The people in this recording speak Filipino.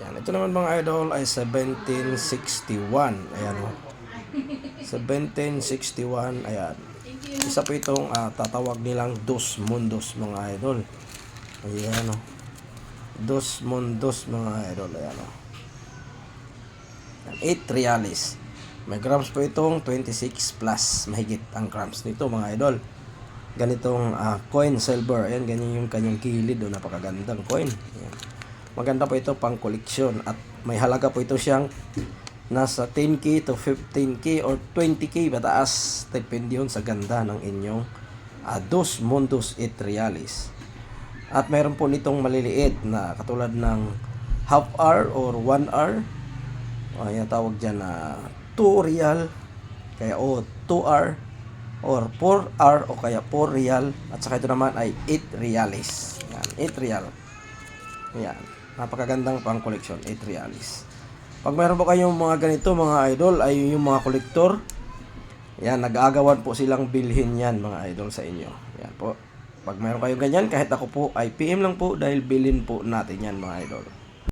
Yan, ito naman mga idol ay 1761. Ayan o. 1761, ayan. Isa po itong ah, tatawag nilang Dos Mundos mga idol. Ayan o. Dos Mundos mga idol. Ayan o. 8 reales. May grams po itong 26 plus. Mahigit ang grams nito mga idol. Ganitong ah, coin silver. Ayan, ganyan yung kanyang kilid. O, napakagandang coin. Ayan. Maganda po ito pang koleksyon. At may halaga po ito siyang nasa 10k to 15k or 20k bataas. Depende yun sa ganda ng inyong ah, Dos Mundos 8 reales. At mayroon po nitong maliliit na katulad ng half hour or 1 hour. Ayan tawag dyan na 2 real. Kaya o 2 hour or 4 hour o kaya 4 real. At saka ito naman ay 8 reales. Yan, 8 real. Yan. Napakagandang pang koleksyon, 8 reales. Pag mayroon po kayong mga ganito, mga idol, ay yung mga kolektor, yan, nag-aagawan po silang bilhin yan, mga idol, sa inyo. Yan po. Pag mayroon kayong ganyan, kahit ako po ay PM lang po dahil bilhin po natin yan, mga idol.